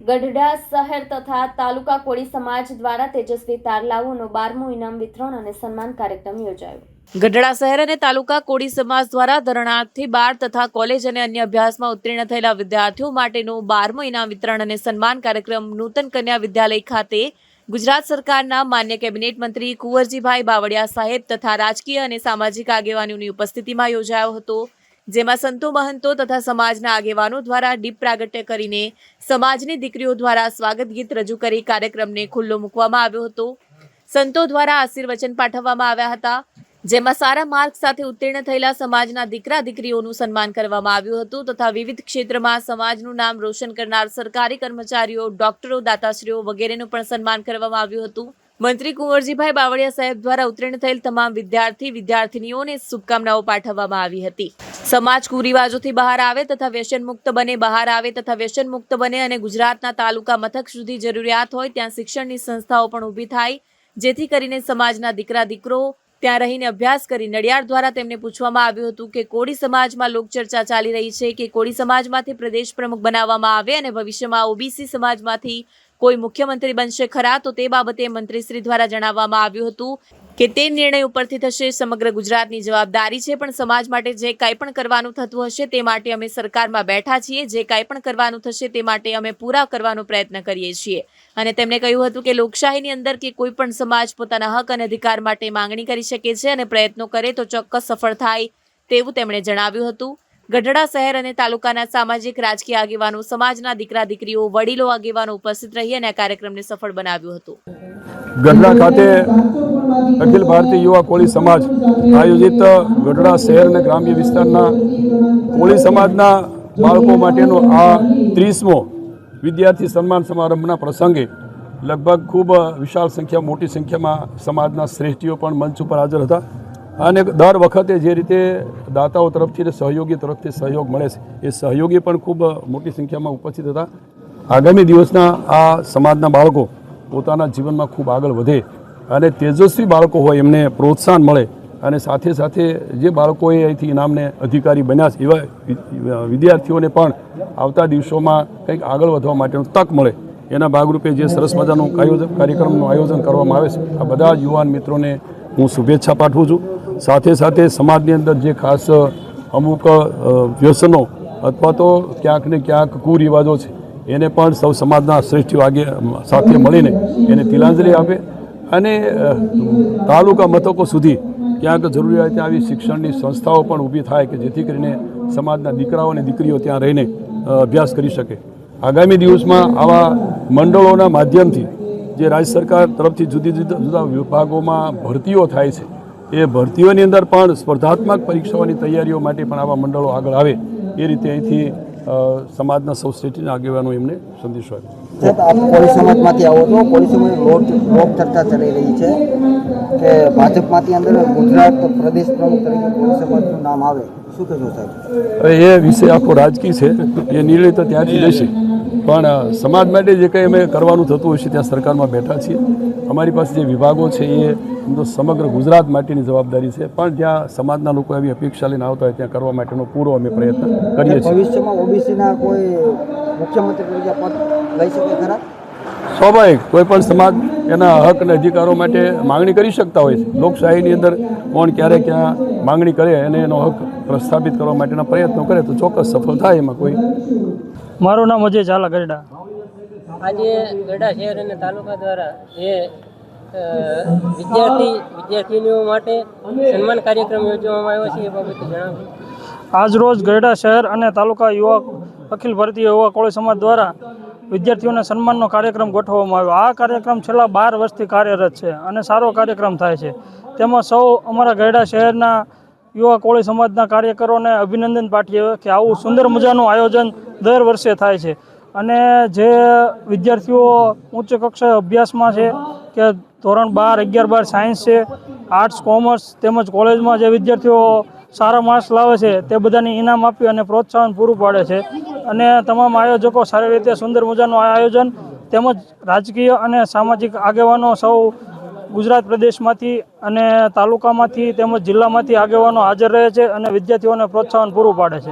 ગઢડા શહેર તથા તાલુકા કોળી સમાજ દ્વારા તેજસ્વી તારલાઓનો બારમું ઇનામ વિતરણ અને સન્માન કાર્યક્રમ યોજાયો. ગઢડા શહેર અને તાલુકા કોળી સમાજ દ્વારા ધરણાર્થી બાર તથા કોલેજ અને અન્ય અભ્યાસમાં ઉત્તીર્ણ થયેલા વિદ્યાર્થીઓ માટેનું બારમું ઇનામ વિતરણ અને સન્માન કાર્યક્રમ નૂતન કન્યા વિદ્યાલય ખાતે ગુજરાત સરકારના માન્ય કેબિનેટ મંત્રી કુંવરજીભાઈ બાવળિયા સાહેબ તથા રાજકીય અને સામાજિક આગેવાનોની ઉપસ્થિતિમાં યોજાયો હતો. જેમાં સંતો મહંતો તથા સમાજના આગેવાનો દ્વારા દીપ પ્રાગટ્ય કરીને સમાજની દીકરીઓ દ્વારા સ્વાગત ગીત રજૂ કરી કાર્યક્રમને ખુલ્લો મૂકવામાં આવ્યો હતો. સંતો દ્વારા આશીર્વચન પાઠવવામાં આવ્યા હતા, જેમાં સારા માર્ક સાથે ઉત્તીર્ણ થયેલા સમાજના દીકરા દીકરીઓનું સન્માન કરવામાં આવ્યું હતું તથા વિવિધ ક્ષેત્રમાં સમાજનું નામ રોશન કરનાર સરકારી કર્મચારીઓ, ડોક્ટરો, દાતાશ્રીઓ વગેરેનું પણ સન્માન કરવામાં આવ્યું હતું. મંત્રી કુંવરજીભાઈ બાવળિયા સાહેબ દ્વારા ઉત્તીર્ણ થયેલ તમામ વિદ્યાર્થી, વિદ્યાર્થીનીઓને શુભકામનાઓ પાઠવવામાં આવી હતી. સમાજ કુરિવાજોથી બહાર આવે તથા વ્યસન મુક્ત બને, બહાર આવે તથા વ્યસન મુક્ત બને અને ગુજરાતના તાલુકા મથક સુધી જરૂરિયાત હોય ત્યાં શિક્ષણની સંસ્થાઓ પણ ઊભી થાય, જેથી કરીને સમાજના દીકરા, દીકરો ત્યાં રહીને અભ્યાસ કરી નડિયાદ દ્વારા તેમને પૂછવામાં આવ્યું હતું કે કોળી સમાજમાં લોકચર્ચા ચાલી રહી છે કે કોળી સમાજમાંથી પ્રદેશ પ્રમુખ બનાવવામાં આવે અને ભવિષ્યમાં ઓબીસી સમાજમાંથી કોઈ મુખ્યમંત્રી બનશે ખરા તો તે બાબતે મંત્રીશ્રી દ્વારા જણાવવામાં આવ્યું હતું કે તે નિર્ણય ઉપરથી થશે, સમગ્ર ગુજરાતની જવાબદારી છે, પણ સમાજ માટે જે કાંઈ પણ કરવાનું થતું હશે તે માટે અમે સરકારમાં બેઠા છીએ, જે કાંઈ પણ કરવાનું થશે તે માટે અમે પૂરા કરવાનો પ્રયત્ન કરીએ છીએ. અને તેમણે કહ્યું હતું કે લોકશાહીની અંદર કે કોઈ પણ સમાજ પોતાના હક અને અધિકાર માટે માંગણી કરી શકે છે અને પ્રયત્નો કરે તો ચોક્કસ સફળ થાય તેવું તેમણે જણાવ્યું હતું. ગઢડા શહેર અને તાલુકાના સામાજિક રાજકીય આગેવાનો, સમાજના દીકરા દીકરીઓ, વડીલો આગેવાનો ઉપસ્થિત રહી અને આ કાર્યક્રમને સફળ બનાવ્યું હતું. ગઢડા ખાતે અખિલ ભારતીય યુવા કોળી સમાજ આયોજિત ગઢડા શહેર અને ગ્રામ્ય વિસ્તારના કોળી સમાજના બાળકો માટેનો આ ત્રીસમો વિદ્યાર્થી સન્માન સમારંભના પ્રસંગે લગભગ ખૂબ વિશાળ સંખ્યા, મોટી સંખ્યામાં સમાજના શ્રેષ્ઠીઓ પણ મંચ ઉપર હાજર હતા. અને દર વખતે જે રીતે દાતાઓ તરફથી સહયોગી તરફથી સહયોગ મળે છે, એ સહયોગી પણ ખૂબ મોટી સંખ્યામાં ઉપસ્થિત હતા. આગામી દિવસના આ સમાજના બાળકો પોતાના જીવનમાં ખૂબ આગળ વધે અને તેજસ્વી બાળકો હોય એમને પ્રોત્સાહન મળે અને સાથે સાથે જે બાળકોએ અહીંથી ઇનામને અધિકારી બન્યા છે, એવા વિદ્યાર્થીઓને પણ આવતા દિવસોમાં કંઈક આગળ વધવા માટેનું તક મળે. એના ભાગરૂપે જે સરસ મજાનું આયોજન કાર્યક્રમનું આયોજન કરવામાં આવે છે, આ બધા યુવાન મિત્રોને હું શુભેચ્છા પાઠવું છું. સાથે સાથે સમાજની અંદર જે ખાસ અમુક વ્યસનો અથવા તો ક્યાંક ને ક્યાંક કુરિવાજો છે, એને પણ સૌ સમાજના શ્રેષ્ઠ વાગે સાથે મળીને એને તિલાંજલિ આપે અને તાલુકા મથકો સુધી ક્યાંક જરૂરિયાત આવી શિક્ષણની સંસ્થાઓ પણ ઊભી થાય કે જેથી કરીને સમાજના દીકરાઓ અને દીકરીઓ ત્યાં રહીને અભ્યાસ કરી શકે. આગામી દિવસમાં આવા મંડળોના માધ્યમથી જે રાજ્ય સરકાર તરફથી જુદી જુદા જુદા વિભાગોમાં ભરતીઓ થાય છે એ ભરતીઓની અંદર પણ સ્પર્ધાત્મક પરીક્ષાઓની તૈયારીઓ માટે પણ આવા મંડળો આગળ આવે એ રીતે અહીંથી સમાજના સૌ શ્રેષ્ઠીના આગેવાનો એમને સંદેશો આપ્યો આપ કોળી સમાજમાંથી આવો છો. કોળી સમાજ લોક લોક ચર્ચા ચાલી રહી છે કે ભાજપમાંથી અંદર ગુજરાત પ્રદેશ પ્રમુખ તરીકે કોળી સમાજનું નામ આવે. શું કહેશો સાહેબ? એ વિષય આખો રાજકીય છે. એ નિર્ણય તો ત્યાંથી લેશે. પણ સમાજ માટે જે કંઈ અમે કરવાનું થતું છે ત્યાં સરકારમાં બેઠા છીએ. અમારી પાસે જે વિભાગો છે એ તો સમગ્ર ગુજરાત માટેની જવાબદારી છે. પણ જ્યાં સમાજના લોકો એવી અપેક્ષા લઈને આવતા હોય ત્યાં કરવા માટેનો પૂરો અમે પ્રયત્ન કરીએ છીએ. ભવિષ્યમાં ઓબીસીના કોઈ મુખ્યમંત્રી પદ લઈ શકે ખરા? સ્વાભાવિક. કોઈ પણ સમાજ એના હક અને અધિકારો માટે માંગણી કરી શકતા હોય છે. લોકશાહીની અંદર કોણ ક્યારે ક્યાં માંગણી કરે અને એનો હક પ્રસ્થાપિત કરવા માટેના પ્રયત્નો કરે તો ચોક્કસ સફળ થાય એમાં કોઈ મારું નામ અજય ઝાલા ગરડા. આજે ગરડા શહેર અને તાલુકા દ્વારા જે વિદ્યાર્થી વિદ્યાર્થીનીઓ માટે સન્માન કાર્યક્રમ યોજવામાં આવ્યો છે એ બાબતે જણાવો. આજ રોજ ગરડા શહેર અને તાલુકા યુવા અખિલ ભારતીય યુવા કોળી સમાજ દ્વારા વિદ્યાર્થીઓને સન્માનનો કાર્યક્રમ ગોઠવવામાં આવ્યો. આ કાર્યક્રમ છેલ્લા બાર વર્ષથી કાર્યરત છે અને સારો કાર્યક્રમ થાય છે. તેમાં સૌ અમારા ગરડા શહેરના યુવા કોળી સમાજના કાર્યકરોને અભિનંદન પાઠવીએ કે આવું સુંદર મજાનું આયોજન દર વર્ષે થાય છે. અને જે વિદ્યાર્થીઓ ઉચ્ચ કક્ષાએ અભ્યાસમાં છે, કે ધોરણ બાર, અગિયાર બાર સાયન્સ છે, આર્ટ્સ, કોમર્સ તેમજ કોલેજમાં જે વિદ્યાર્થીઓ સારા માર્ક્સ લાવે છે, તે બધાને ઇનામ આપી અને પ્રોત્સાહન પૂરું પાડે છે. અને તમામ આયોજકો સારી રીતે સુંદર મજાનું આયોજન તેમજ રાજકીય અને સામાજિક આગેવાનો સૌ ગુજરાત પ્રદેશમાંથી અને તાલુકામાંથી તેમજ જિલ્લામાંથી આગેવાનો હાજર રહે છે અને વિદ્યાર્થીઓને પ્રોત્સાહન પૂરું પાડે છે.